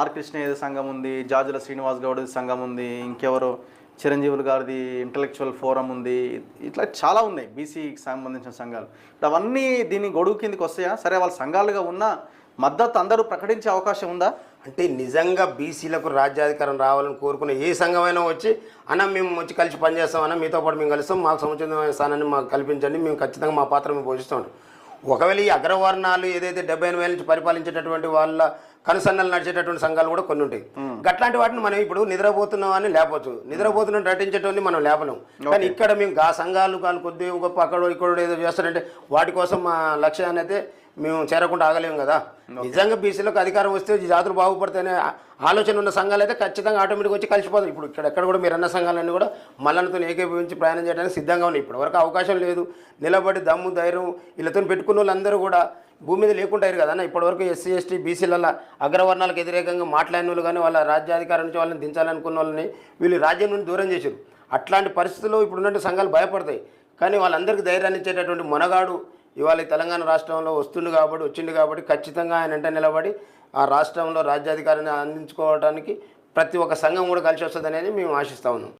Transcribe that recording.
Are Krishnaiah సంఘం ఉంది జాజుల శ్రీనివాస్ గౌడ్ సంఘం ఉంది ఇంకెవరు చిరంజీవులు గారిది ఇంటలెక్చువల్ ఫోరం ఉంది. ఇట్లా చాలా ఉన్నాయి బీసీకి సంబంధించిన సంఘాలు. ఇప్పుడు అవన్నీ దీని గొడుగు కిందకి వస్తాయా? సరే వాళ్ళ సంఘాలుగా ఉన్న మద్దతు అందరూ ప్రకటించే అవకాశం ఉందా? అంటే నిజంగా బీసీలకు రాజ్యాధికారం రావాలని కోరుకునే ఏ సంఘమైనా వచ్చి అన్న మేము వచ్చి కలిసి పనిచేస్తామన్నా మీతో పాటు మేము కలుస్తాం మాకు సముచితమైన స్థానాన్ని మాకు కల్పించండి మేము ఖచ్చితంగా మా పాత్ర మేము పోషిస్తాం ఒకవేళ ఈ అగ్రవర్ణాలు ఏదైతే డెబ్బై ఎనభై ఏళ్ళ నుంచి పరిపాలించేటటువంటి వాళ్ళ కనుసన్నలు నడిచేటటువంటి సంఘాలు కూడా కొన్ని ఉంటాయి. అట్లాంటి వాటిని మనం ఇప్పుడు నిద్రపోతున్నాం అని లేపచ్చు. నిద్రపోతున్నాం నటించేటువంటి మనం లేపలేం. కానీ ఇక్కడ మేము ఆ సంఘాలు కానీ కొద్ది గొప్ప అక్కడ ఇక్కడ ఏదో చేస్తారంటే వాటి కోసం మా లక్ష్యాన్ని అయితే మేము చేరకుండా ఆగలేము కదా. నిజంగా బీసీలకు అధికారం వస్తే జాతులు బాగుపడితేనే ఆ- ఆలోచన ఉన్న సంఘాలు అయితే ఖచ్చితంగా ఆటోమేటిక్ వచ్చి కలిసిపోతాయి ఇప్పుడు ఇక్కడ ఎక్కడ కూడా మీరు అన్న సంఘాలన్నీ కూడా మల్లన్నతో ఏకీభవించి ప్రయాణం చేయడానికి సిద్ధంగా ఉన్నాయి. ఇప్పటివరకు అవకాశం లేదు. నిలబడి దమ్ము ధైర్యం వీళ్ళతో పెట్టుకున్న వాళ్ళందరూ కూడా భూమి మీద లేకుంటారు కదా అన్న. ఇప్పటివరకు ఎస్సీ ఎస్టీ బీసీల అగ్రవర్ణాలకు వ్యతిరేకంగా మాట్లాడిన వాళ్ళు కానీ వాళ్ళ రాజ్యాధికారం నుంచి వాళ్ళని దించాలనుకున్న వాళ్ళని వీళ్ళు రాజ్యం నుండి దూరం చేశారు. అట్లాంటి పరిస్థితుల్లో ఇప్పుడున్నట్టు సంఘాలు భయపడతాయి. కానీ వాళ్ళందరికీ ధైర్యాన్ని ఇచ్చేటటువంటి మొనగాడు ఇవాళ తెలంగాణ రాష్ట్రంలో వస్తుంది కాబట్టి వచ్చింది కాబట్టి ఖచ్చితంగా ఆయన వెంట నిలబడి ఆ రాష్ట్రంలో రాజ్యాధికారాన్ని అందించుకోవడానికి ప్రతి ఒక్క సంఘం కూడా కలిసి వస్తుంది అనేది మేము ఆశిస్తా ఉన్నాం.